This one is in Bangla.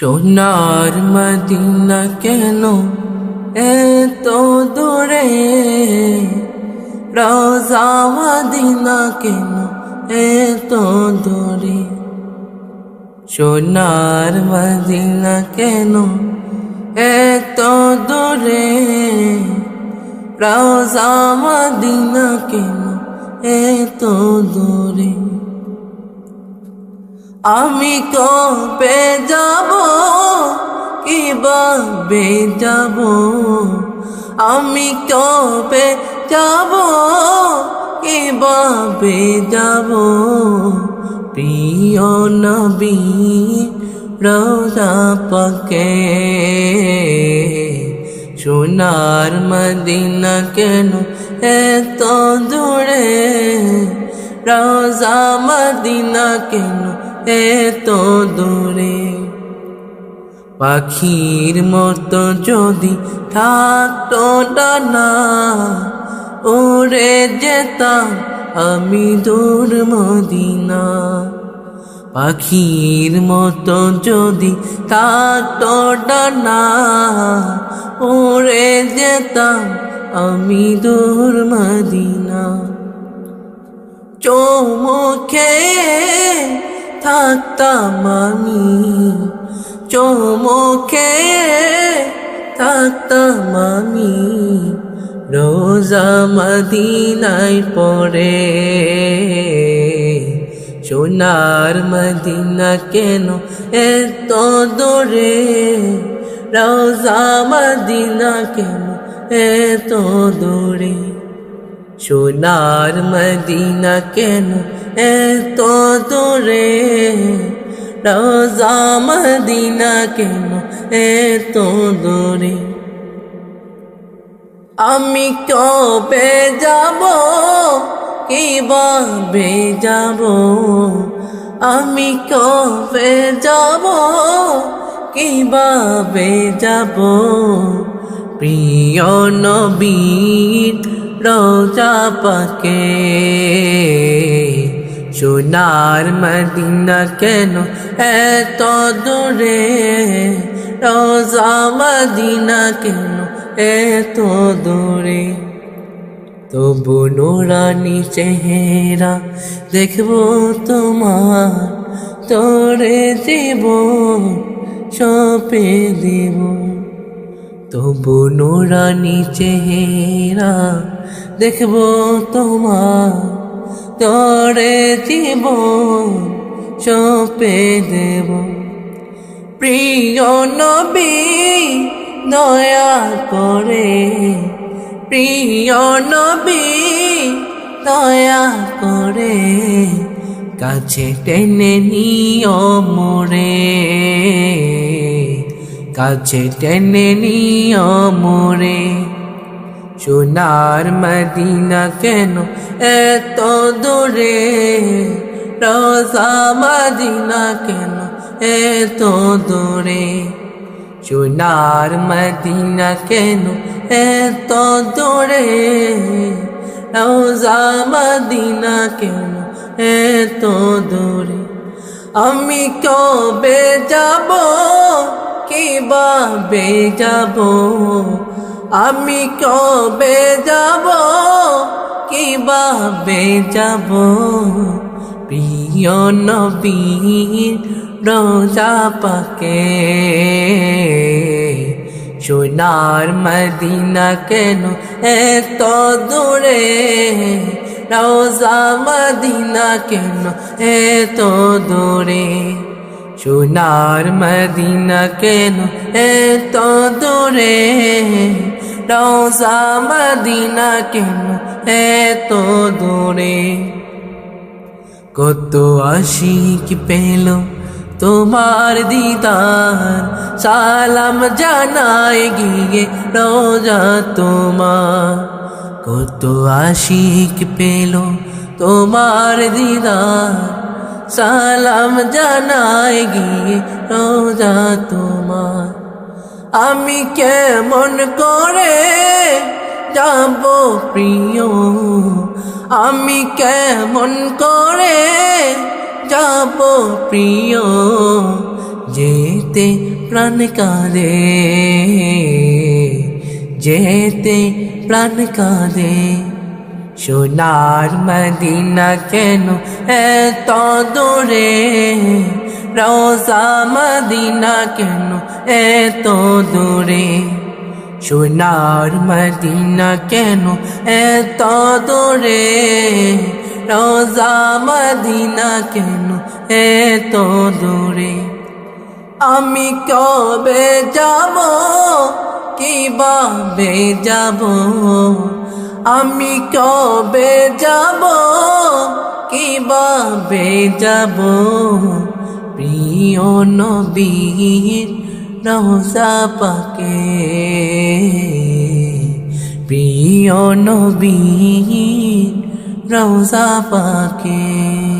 সোনার মদিনা কেন এত দূরে? রোজা মদিনা কেন এত দূরে? সোনার মদিনা কেন এত দূরে? রোজা মদিনা কেন এত দূরে? আমি কবে যাব? কীভাবে যাব? আমি কবে যাব? কীভাবে যাব? প্রিয় নবী, রোজা পাকে, সোনার মদিনা কেন এত দূরে? রোজা মদিনা কেন এত দূরে। পাখির মতো যদি থাকতো ডানা, উড়ে যেতাম আমি দূর মদিনা। পাখির মতো যদি থাকতো ডানা, উড়ে যেতাম আমি দূর মদিনা। চৌমুখে থাকতাম আমি চৌমুখে থাকতাম আমি, রোজা মদিনায় পড়ে। সোনার মদিনা কেন এত দূরে? রোজা মদিনা কেন এত দূরে? সোনার মদিনা কেন এত দূরে? রোজা মদিনা কেন এত দূরে? আমি কবে যাব? কীভাবে যাব? আমি কবে যাব? কীভাবে যাব? প্রিয় নবীর রোজা পাকে সোনার মদিনা কেন এত দূরে? রোজা মদিনা কেন এত দূরে? তবু নোরানি চেহারা দেখব তোমার, তোরে জীবন সপে দেব। তবু নোরানি চেহারা দেখব তোমার তোরে জীবন সপে দেব। প্রিয় নবী দয়া করে। প্রিয় নবী দয়া করে। কাছে টেনে নিও মোরে। কাছে টেনে নিও মোরে। সোনার মদিনা কেন এত দূরে? রোজা মদিনা কেন এত দূরে? সোনার মদিনা কেন এত দূরে? রোজা মদিনা কেন এত দূরে? আমি কবে যাব? কীভাবে যাব? আমি কবে যাব? কীভাবে যাব? প্রিয় নবীর রোজা পাকে, সোনার মদিনা কেন এত দূরে? রোজা মদিনা কেন এত দূরে? সোনার মদিনা কেন এত দূরে? রোজা মদিনা কেন এত দূরে? কত আশিক পেল তোমার দিদার। সালাম জানায় গিয়ে রোজা তোমার। কত আশিক পেল তোমার দিদার। সালাম জানায় গিয়ে রোজা তোমার। আমি কেমন করে যাব প্রিয়? আমি কেমন করে যাব প্রিয়? যেতে প্রাণ কাঁদে, যেতে প্রাণ কাঁদে। সোনার মদিনা কেন এত দূরে? রোজা মদিনা কেন এত দূরে? সোনার মদিনা কেন এত দূরে? রোজা মদিনা কেন এত দূরে? আমি কবে যাব? কীভাবে যাব? আমি কবে যাব? কীভাবে যাব? প্রিয় নবীর রোজা পাকে। প্রিয় নবীর রোজা পাকে।